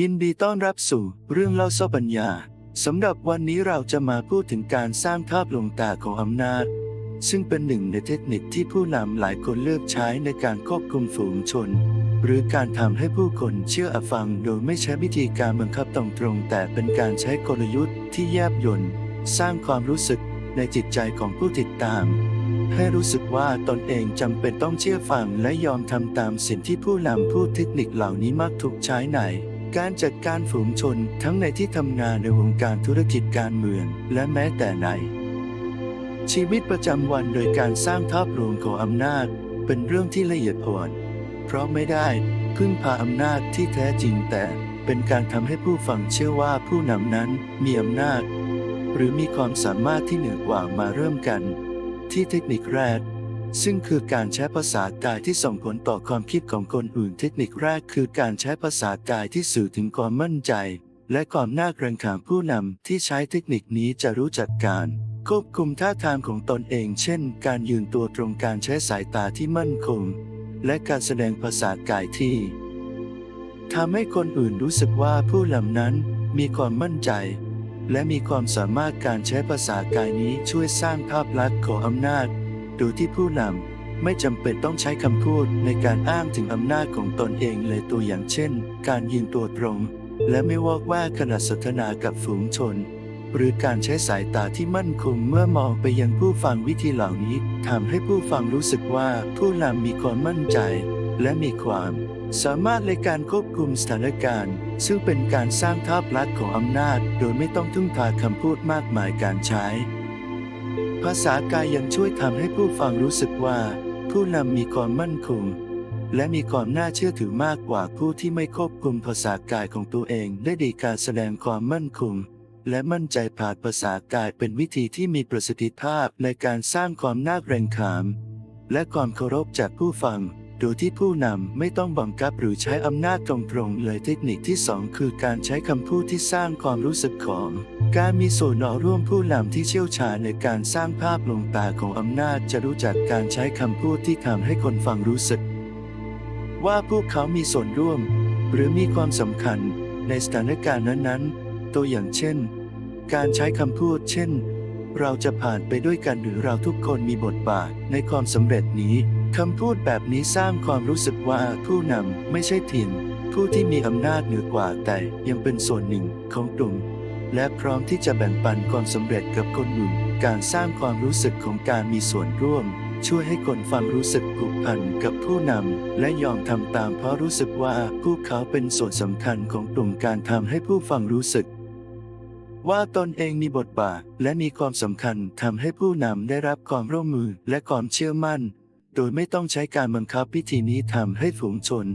ยินดีต้อนรับสู่เรื่องเล่าซ่ปัญญาสำหรับวันนี้เราจะมาพูดถึงการสร้างภาพลวงตาของอำนาจ ซึ่งเป็นหนึ่งในเทคนิคที่ผู้นำหลายคนเลือกใช้ในการควบคุมฝูงชน หรือการทำให้ผู้คนเชื่อฟังโดยไม่ใช้วิธีการบังคับตรงๆแต่เป็นการใช้กลยุทธ์ที่แยบยลสร้างความรู้สึกในจิตใจของผู้ติดตาม ให้รู้สึกว่าตนเองจำเป็นต้องเชื่อฟังและยอมทำตามสิ่งที่ผู้นำพูดเทคนิคเหล่านี้มักถูกใช้ใน การจัดการฝูงชนทั้งในที่ทำงานในวงการธุรกิจการเมืองและแม้แต่ใน ชีวิตประจำวันโดยการสร้างภาพรวมของอำนาจ เป็นเรื่องที่ละเอียดอ่อน เพราะไม่ได้พึ่งพาอำนาจที่แท้จริงแต่เป็นการทำให้ผู้ฟังเชื่อว่าผู้นำนั้นมีอำนาจ หรือมีความสามารถที่เหนือกว่ามาเริ่มกัน ที่เทคนิคแรก ซึ่งคือการใช้ภาษากายที่ส่งผลต่อความคิดของคนอื่น เทคนิคแรกคือการใช้ภาษากายที่สื่อถึงความมั่นใจ และความน่าเกรงขามผู้นำที่ใช้เทคนิคนี้จะรู้จักการ ควบคุมท่าทางของตนเอง เช่น การยืนตัวตรงการใช้สายตาที่มั่นคง และการแสดงภาษากายที่ทำให้คนอื่นรู้สึกว่าผู้นำนั้นมีความมั่นใจ และมีความสามารถการใช้ภาษากายนี้ช่วยสร้างภาพลักษณ์ของอำนาจ โดยที่ผู้นำไม่จำเป็นต้องใช้คำพูดในการอ้างถึงอำนาจของตนเองเลยตัวอย่างเช่น การยืนตัวตรง และไม่วอกแวกขณะสนทนากับฝูงชน หรือการใช้สายตาที่มั่นคงเมื่อมองไปยังผู้ฟังวิธีเหล่านี้ทำให้ผู้ฟังรู้สึกว่าผู้นำมีความมั่นใจ และมีความสามารถในการควบคุมสถานการณ์ ซึ่งเป็นการสร้างภาพลักษณ์ของอำนาจ โดยไม่ต้องพึ่งพาคำพูดมากมายการใช้ ภาษากายยังช่วยทำให้ผู้ฟังรู้สึกว่า ผู้นำมีความมั่นคงและมีความน่าเชื่อถือมากกว่าผู้ที่ไม่ควบคุมภาษากายของตัวเอง ได้ดีการแสดงความมั่นคงและมั่นใจผ่านภาษากายเป็นวิธีที่มีประสิทธิภาพในการสร้างความน่าเกรงขาม และความเคารพจากผู้ฟัง ดยที่ผู้นำไม่ต้องบังคับหรือใช้อำนาจตรงๆเลยเทคนิคที่สองคือการใช้คำพูดที่สร้างความรู้สึกของ การมีส่วนนอร่วมผู้นำที่เชี่ยวชาญในการสร้างภาพลวงตาของอำนาจจะรู้จักการใช้คำพูดที่ทำให้คนฟังรู้สึก ว่าพวกเขามีส่วนร่วม หรือมีความสำคัญในสถานการณ์นั้นๆ ตัวอย่างเช่น การใช้คำพูด เช่น เราจะผ่านไปด้วยกันหรือเราทุกคนมีบทบาทในความสำเร็จนี้ คำพูดแบบนี้สร้างความรู้สึกว่าผู้นำไม่ใช่ถิ่น ผู้ที่มีอำนาจเหนือกว่าแต่ยังเป็นส่วนหนึ่งของกลุ่มและพร้อมที่จะแบ่งปันความสำเร็จกับคนอื่น การสร้างความรู้สึกของการมีส่วนร่วม ช่วยให้คนฟังรู้สึกผูกพันกับผู้นำและยอมทำตามเพราะรู้สึกว่าพวกเขาเป็นส่วนสำคัญของกลุ่มการทำให้ผู้ฟังรู้สึก ว่าตนเองมีบทบาทและมีความสำคัญทำให้ผู้นำได้รับความร่วมมือและความเชื่อมั่น โดยไม่ต้องใช้การบังคับพิธีนี้ทำให้ฝูงชน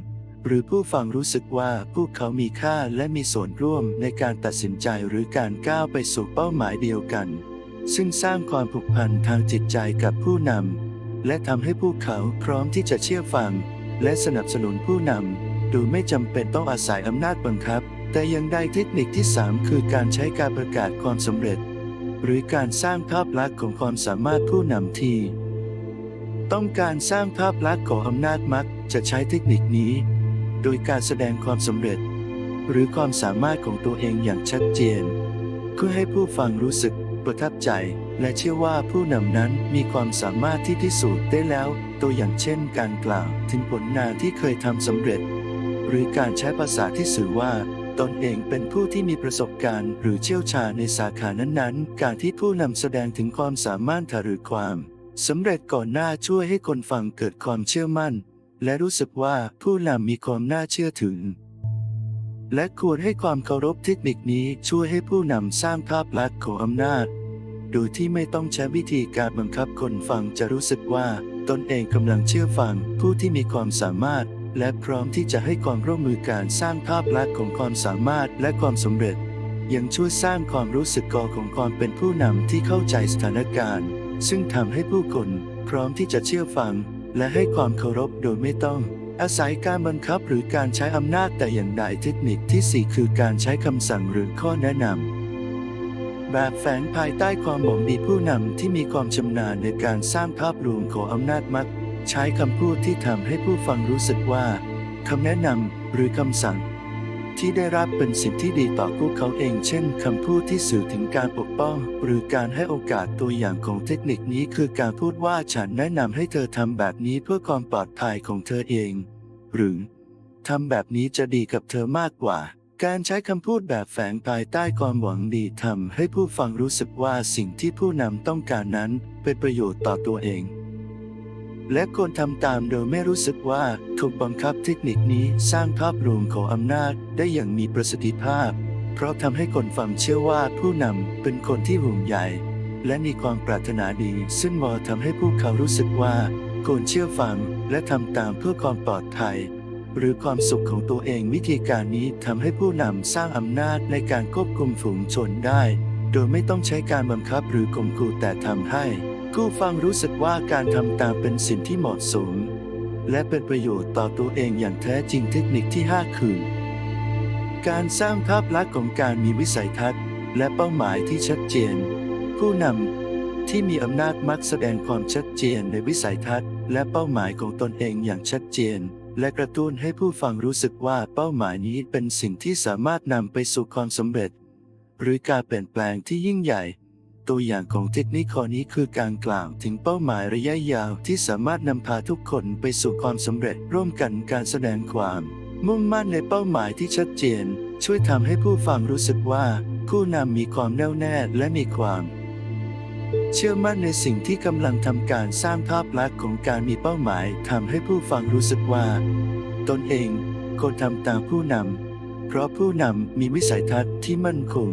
หรือผู้ฟังรู้สึกว่าพวกเขามีค่าและมีส่วนร่วมในการตัดสินใจหรือการก้าวไปสู่เป้าหมายเดียวกัน ซึ่งสร้างความผูกพันทางจิตใจกับผู้นำและทำให้พวกเขาพร้อมที่จะเชื่อฟัง และสนับสนุนผู้นำโดยไม่จำเป็นต้องอาศัยอำนาจบังคับ แต่ยังได้เทคนิคที่ 3 คือการใช้การประกาศความสำเร็จ หรือการสร้างภาพลักษณ์ของความสามารถผู้นำที่ ต้องการสร้างภาพลักษณ์ของอำนาจมักจะใช้เทคนิคนี้ โดยการแสดงความสำเร็จ หรือความสามารถของตัวเองอย่างชัดเจน เพื่อให้ผู้ฟังรู้สึกประทับใจ และเชื่อว่าผู้นำนั้นมีความสามารถที่พิสูจน์ได้แล้ว ตัวอย่างเช่น การกล่าวถึงผลงานที่เคยทำสำเร็จ หรือการใช้ภาษาที่สื่อว่าตนเองเป็นผู้ที่มีประสบการณ์หรือเชี่ยวชาญในสาขานั้นๆ การที่ผู้นำแสดงถึงความสามารถหรือความ สำเร็จก่อนหน้าช่วยให้คนฟังเกิดความเชื่อมั่น และรู้สึกว่าผู้นำมีความน่าเชื่อถือ และควรให้ความเคารพเทคนิคนี้ช่วยให้ผู้นำสร้างภาพลักษณ์ของอำนาจ โดยที่ไม่ต้องใช้วิธีการบังคับคนฟังจะรู้สึกว่าตนเองกำลังเชื่อฟังผู้ที่มีความสามารถ และพร้อมที่จะให้ความร่วมมือการสร้างภาพลักษณ์ของความสามารถและความสำเร็จ ยังช่วยสร้างความรู้สึกกอของความเป็นผู้นำที่เข้าใจสถานการณ์ ซึ่งทำให้ผู้คนพร้อมที่จะเชื่อฟัง และให้ความเคารพโดยไม่ต้อง อาศัยการบังคับหรือการใช้อำนาจแต่อย่างใดเทคนิคที่ 4 คือการใช้คำสั่งหรือข้อแนะนำแบบแฝงภายใต้ความหวังดีผู้นำที่มีความชำนาญในการสร้างภาพรวมของอำนาจมัก ใช้คำพูดที่ทำให้ผู้ฟังรู้สึกว่าคำแนะนำหรือคำสั่ง ที่ได้รับเป็นสิ่งที่ดีต่อพวกเขาเอง เช่นคำพูดที่สื่อถึงการปกป้อง หรือการให้โอกาสตัวอย่างของเทคนิคนี้คือการพูดว่าฉันแนะนำให้เธอทำแบบนี้เพื่อความปลอดภัยของเธอเอง หรือทำแบบนี้จะดีกับเธอมากกว่า การใช้คำพูดแบบแฝงภายใต้ความหวังดีทำให้ผู้ฟังรู้สึกว่าสิ่งที่ผู้นำต้องการนั้นเป็นประโยชน์ต่อตัวเอง และควรทำตามโดยไม่รู้สึกว่าถูกบังคับเทคนิคนี้สร้างภาพรวมของอำนาจได้อย่างมีประสิทธิภาพ เพราะทำให้คนฟังเชื่อว่าผู้นำเป็นคนที่ห่วงใยและมีความปรารถนาดี ซึ่งมอทำให้พวกเขารู้สึกว่าควรเชื่อฟังและทำตามเพื่อความปลอดภัย หรือความสุขของตัวเองวิธีการนี้ทำให้ผู้นำสร้างอำนาจในการควบคุมฝูงชนได้ โดยไม่ต้องใช้การบังคับหรือข่มขู่แต่ทำให้ ผู้ฟังรู้สึกว่าการทำตามเป็นสิ่งที่เหมาะสม และเป็นประโยชน์ต่อตัวเองอย่างแท้จริงเทคนิคที่ 5 คือ การสร้างภาพลักษณ์ของการมีวิสัยทัศน์ และเป้าหมายที่ชัดเจน ผู้นำที่มีอำนาจมักแสดงความชัดเจนในวิสัยทัศน์ และเป้าหมายของตนเองอย่างชัดเจน และกระตุ้นให้ผู้ฟังรู้สึกว่าเป้าหมายนี้เป็นสิ่งที่สามารถนำไปสู่ความสำเร็จ หรือการเปลี่ยนแปลงที่ยิ่งใหญ่ ตัวอย่างของเทคนิคข้อนี้คือการกล่าวถึงเป้าหมายระยะยาวที่สามารถนำพาทุกคนไปสู่ความสำเร็จร่วมกันการแสดงความ มุ่งมั่นในเป้าหมายที่ชัดเจน ช่วยทำให้ผู้ฟังรู้สึกว่า ผู้นำมีความแน่วแน่และมีความ เชื่อมั่นในสิ่งที่กำลังทำการสร้างภาพลักษณ์ของการมีเป้าหมายทำให้ผู้ฟังรู้สึกว่า ตนเองควรทำตามผู้นำเพราะผู้นำมีวิสัยทัศน์ที่มั่นคง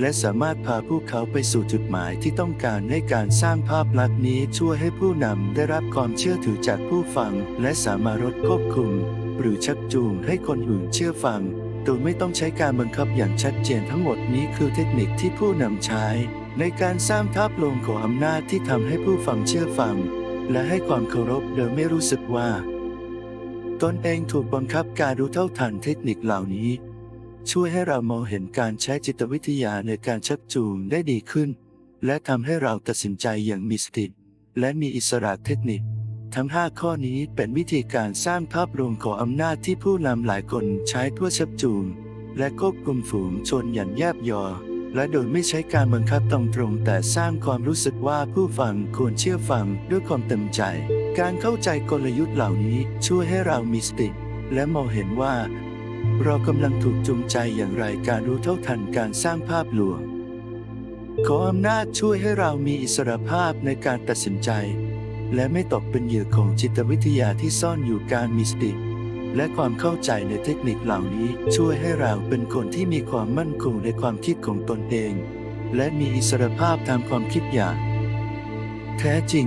และสามารถพาพวกเขาไปสู่จุดหมายที่ต้องการในการสร้างภาพลักษณ์นี้ช่วยให้ผู้นำได้รับความเชื่อถือจากผู้ฟัง และสามารถลดควบคุม หรือชักจูงให้คนอื่นเชื่อฟัง โดยไม่ต้องใช้การบังคับอย่างชัดเจนทั้งหมดนี้คือเทคนิคที่ผู้นำใช้ ในการสร้างภาพลวงของอำนาจที่ทำให้ผู้ฟังเชื่อฟัง และให้ความเคารพโดยไม่รู้สึกว่า ตนเองถูกบังคับการรู้เท่าทันเทคนิคเหล่านี้ ช่วยให้เรามองเห็นการใช้จิตวิทยาในการชักจูงได้ดีขึ้น และทำให้เราตัดสินใจอย่างมีสติและมีอิสระเทคนิค ทั้ง 5 ข้อนี้เป็นวิธีการสร้างภาพรวมของอำนาจที่ผู้นำหลายคนใช้เพื่อชักจูง และควบคุมฝูงชนอย่างแยบยอ และโดยไม่ใช้การบังคับตรงๆแต่สร้างความรู้สึกว่าผู้ฟังควรเชื่อฟังด้วยความเต็มใจ การเข้าใจกลยุทธ์เหล่านี้ช่วยให้เรามีสติและมองเห็นว่า เรากำลังถูกจูงใจอย่างไรการรู้เท่าทันการสร้างภาพลวง ขออำนาจช่วยให้เรามีอิสรภาพในการตัดสินใจ และไม่ตกเป็นเหยื่อของจิตวิทยาที่ซ่อนอยู่การมีสติและความเข้าใจในเทคนิคเหล่านี้ช่วยให้เราเป็นคนที่มีความมั่นคงในความคิดของตนเอง และมีอิสรภาพตามความคิดอย่าง แท้จริง